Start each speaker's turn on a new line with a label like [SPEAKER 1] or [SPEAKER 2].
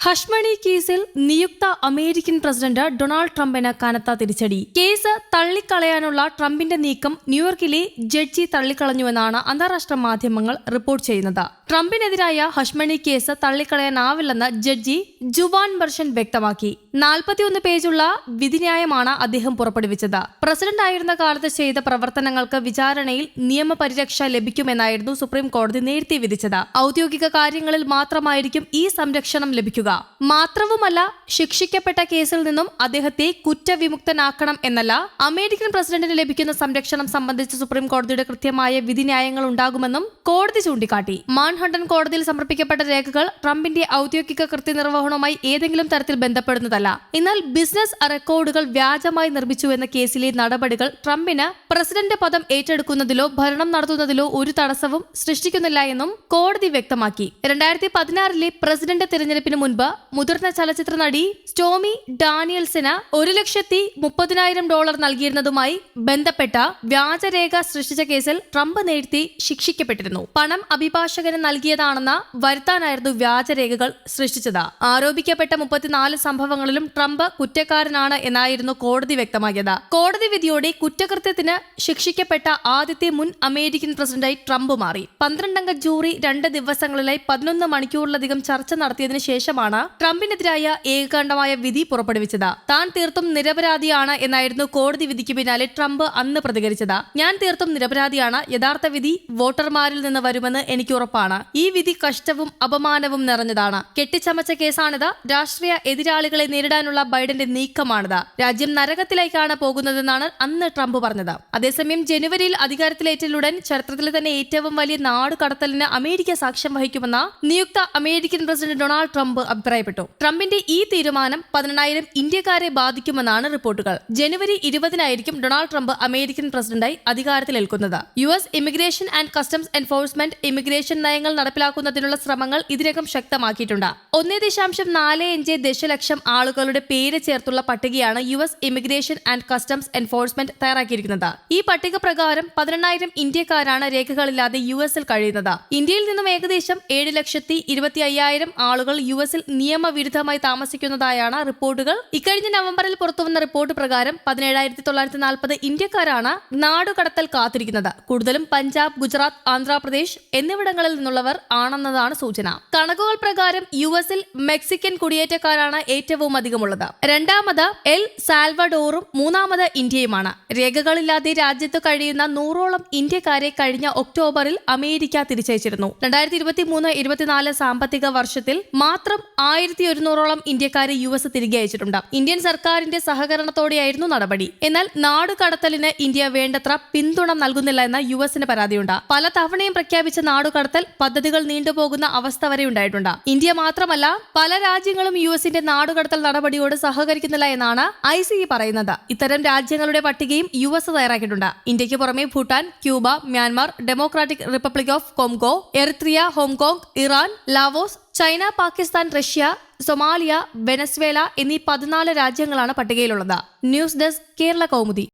[SPEAKER 1] ഹഷ്മണി കേസിൽ നിയുക്ത American president Donald ട്രംപിന് കനത്ത തിരിച്ചടി. കേസ് തള്ളിക്കളയാനുള്ള ട്രംപിന്റെ നീക്കം ന്യൂയോർക്കിലെ ജഡ്ജി തള്ളിക്കളഞ്ഞുവെന്നാണ് അന്താരാഷ്ട്ര മാധ്യമങ്ങൾ റിപ്പോർട്ട് ചെയ്യുന്നത്. ട്രംപിനെതിരായ ഹഷ്മണി കേസ് തള്ളിക്കളയാനാവില്ലെന്ന് ജഡ്ജി ജുവാൻ ബർഷൻ വ്യക്തമാക്കി. നാൽപ്പത്തിയൊന്ന് പേജുള്ള വിധിന്യായമാണ് അദ്ദേഹം പുറപ്പെടുവിച്ചത്. പ്രസിഡന്റ് ആയിരുന്ന കാലത്ത് ചെയ്ത പ്രവർത്തനങ്ങൾക്ക് വിചാരണയിൽ നിയമപരിരക്ഷ ലഭിക്കുമെന്നായിരുന്നു സുപ്രീം കോടതി നേരത്തെ വിധിച്ചത്. ഔദ്യോഗിക കാര്യങ്ങളിൽ മാത്രമായിരിക്കും ഈ സംരക്ഷണം ലഭിക്കുക. മാത്രവുമല്ല ശിക്ഷിക്കപ്പെട്ട കേസിൽ നിന്നും അദ്ദേഹത്തെ കുറ്റവിമുക്തനാക്കണം എന്നല്ല അമേരിക്കൻ പ്രസിഡന്റിന് ലഭിക്കുന്ന സംരക്ഷണം സംബന്ധിച്ച് സുപ്രീം കോടതിയുടെ കൃത്യമായ വിധിന്യായങ്ങൾ ഉണ്ടാകുമെന്നും കോടതി ചൂണ്ടിക്കാട്ടി. മാൻഹണ്ടൻ കോടതിയിൽ സമർപ്പിക്കപ്പെട്ട രേഖകൾ ട്രംപിന്റെ ഔദ്യോഗിക കൃത്യനിർവഹണവുമായി ഏതെങ്കിലും തരത്തിൽ ബന്ധപ്പെടുന്നതല്ല. എന്നാൽ ബിസിനസ് റെക്കോർഡുകൾ വ്യാജമായി നിർമ്മിച്ചു എന്ന കേസിലെ നടപടികൾ ട്രംപിന് പ്രസിഡന്റ് പദം ഏറ്റെടുക്കുന്നതിലോ ഭരണം നടത്തുന്നതിലോ ഒരു തടസ്സവും സൃഷ്ടിക്കുന്നില്ല എന്നും കോടതി വ്യക്തമാക്കി. രണ്ടായിരത്തി പതിനാറിലെ പ്രസിഡന്റ് തിരഞ്ഞെടുപ്പിന് മുൻപ് മുതിർന്ന ചലച്ചിത്ര നടി സ്റ്റോമി ഡാനിയൽസിന് ഒരു ലക്ഷത്തി മുപ്പതിനായിരം ഡോളർ നൽകിയിരുന്നതുമായി ബന്ധപ്പെട്ട വ്യാജരേഖ സൃഷ്ടിച്ച കേസിൽ ട്രംപ് നേരത്തെ ശിക്ഷിക്കപ്പെട്ടിരുന്നു. പണം അഭിഭാഷകന് നൽകിയതാണെന്ന് വരുത്താനായിരുന്നു വ്യാജരേഖകൾ സൃഷ്ടിച്ചത്. ആരോപിക്കപ്പെട്ട മുപ്പത്തിനാല് സംഭവങ്ങളിലും ട്രംപ് കുറ്റക്കാരനാണ് എന്നായിരുന്നു കോടതി വ്യക്തമാക്കിയത്. കോടതി വിധിയോടെ കുറ്റകൃത്യത്തിന് ശിക്ഷിക്കപ്പെട്ട ആദ്യത്തെ മുൻ അമേരിക്കൻ പ്രസിഡന്റായി ട്രംപ് മാറി. പന്ത്രണ്ടംഗ ജൂറി രണ്ട് ദിവസങ്ങളിലായി പതിനൊന്ന് മണിക്കൂറിലധികം ചർച്ച നടത്തിയതിനു ശേഷമാണ് ട്രംപിനെതിരായ ഏകകണ്ഠമായ വിധി പുറപ്പെടുവിച്ചത്. താൻ തീർത്തും നിരപരാധിയാണ് എന്നായിരുന്നു കോടതി വിധിക്ക് പിന്നാലെ ട്രംപ് അന്ന് പ്രതികരിച്ചത്. ഞാൻ തീർത്തും നിരപരാധിയാണ്. യഥാർത്ഥ വിധി വോട്ടർമാരിൽ നിന്ന് വരുമെന്ന് എനിക്ക് ഉറപ്പാണ്. ഈ വിധി കഷ്ടവും അപമാനവും നിറഞ്ഞതാണ്. കെട്ടിച്ചമച്ച കേസാണിത്. രാഷ്ട്രീയ എതിരാളികളെ നേരിടാനുള്ള ബൈഡന്റെ നീക്കമാണിത്. രാജ്യം നരകത്തിലേക്കാണ് പോകുന്നതെന്നാണ് അന്ന് ട്രംപ് പറഞ്ഞത്. അതേസമയം ജനുവരിയിൽ അധികാരത്തിലേറ്റലുടൻ ചരിത്രത്തിലെ തന്നെ ഏറ്റവും വലിയ നാട് കടത്തലിന് അമേരിക്ക സാക്ഷ്യം വഹിക്കുമെന്ന് നിയുക്ത അമേരിക്കൻ പ്രസിഡന്റ് ഡൊണാൾഡ് ട്രംപ് അഭിപ്രായപ്പെട്ടു. ട്രംപിന്റെ ഈ തീരുമാനം പതിനെണ്ണായിരം ഇന്ത്യക്കാരെ ബാധിക്കുമെന്നാണ് റിപ്പോർട്ടുകൾ. ജനുവരി ഇരുപതിനായിരിക്കും ഡൊണാൾഡ് ട്രംപ് അമേരിക്കൻ പ്രസിഡന്റായി അധികാരത്തിലേൽക്കുന്നത് U S immigration and customs enforcement immigration നയങ്ങൾ നടപ്പിലാക്കുന്നതിനുള്ള ശ്രമങ്ങൾ ഇതിനകം ശക്തമാക്കിയിട്ടുണ്ട്. ഒന്നേ ദശാംശം നാല് അഞ്ച് ദശലക്ഷം ആളുകളുടെ പേര് ചേർത്തുള്ള പട്ടികയാണ് U S immigration and customs enforcement തയ്യാറാക്കിയിരിക്കുന്നത്. ഈ പട്ടിക പ്രകാരം പതിനെണ്ണായിരം ഇന്ത്യക്കാരാണ് രേഖകളില്ലാതെ യു എസിൽ കഴിയുന്നത്. ഇന്ത്യയിൽ നിന്നും ഏകദേശം ഏഴ് ലക്ഷത്തി ഇരുപത്തി അയ്യായിരം ആളുകൾ യു എസിൽ നിയമവിരുദ്ധമായി താമസിക്കുന്നതായാണ് റിപ്പോർട്ടുകൾ. ഇക്കഴിഞ്ഞ നവംബറിൽ പുറത്തുവന്ന റിപ്പോർട്ട് പ്രകാരം പതിനേഴായിരത്തി തൊള്ളായിരത്തി നാൽപ്പത് ഇന്ത്യക്കാരാണ് നാടുകടത്തൽ കാത്തിരിക്കുന്നത്. കൂടുതലും പഞ്ചാബ് ഗുജറാത്ത് ആന്ധ്രാപ്രദേശ് എന്നിവിടങ്ങളിൽ നിന്നുള്ളവർ ആണെന്നതാണ് സൂചന. കണക്കുകൾ പ്രകാരം യു എസിൽ മെക്സിക്കൻ കുടിയേറ്റക്കാരാണ് ഏറ്റവും അധികമുള്ളത്. രണ്ടാമത് എൽ സാൽവഡോറും മൂന്നാമത് ഇന്ത്യയുമാണ്. രേഖകളില്ലാതെ രാജ്യത്ത് കഴിയുന്ന നൂറോളം ഇന്ത്യക്കാരെ കഴിഞ്ഞ ഒക്ടോബറിൽ അമേരിക്ക തിരിച്ചയച്ചിരുന്നു. രണ്ടായിരത്തി ഇരുപത്തി മൂന്ന് ഇരുപത്തിനാല് സാമ്പത്തിക വർഷത്തിൽ മാത്രം ആയിരത്തി ഒരുന്നൂറോളം ഇന്ത്യക്കാരെ യു എസ് തിരികെ അയച്ചിട്ടുണ്ട്. ഇന്ത്യൻ സർക്കാരിന്റെ സഹകരണത്തോടെയായിരുന്നു നടപടി. എന്നാൽ നാടുകടത്തലിന് ഇന്ത്യ വേണ്ടത്ര പിന്തുണ നൽകുന്നില്ല എന്ന യു എസിന് പരാതിയുണ്ട്. പല തവണയും പ്രഖ്യാപിച്ച നാടുകടത്തൽ പദ്ധതികൾ നീണ്ടുപോകുന്ന അവസ്ഥ വരെ ഉണ്ടായിട്ടുണ്ട്. ഇന്ത്യ മാത്രമല്ല പല രാജ്യങ്ങളും യു എസിന്റെ നാടുകടത്തൽ നടപടിയോട് സഹകരിക്കുന്നില്ല എന്നാണ് ഐ സി പറയുന്നത്. ഇത്തരം രാജ്യങ്ങളുടെ പട്ടികയും യു എസ് തയ്യാറാക്കിയിട്ടുണ്ട്. ഇന്ത്യയ്ക്ക് പുറമെ Bhutan Cuba Myanmar Democratic Republic of Congo Eritrea Hong Kong Iran Laos China Pakistan Russia Somalia Venezuela എന്നീ പതിനാല് രാജ്യങ്ങളാണ് പട്ടികയിലുള്ളത്. News desk Kerala Kaumudi.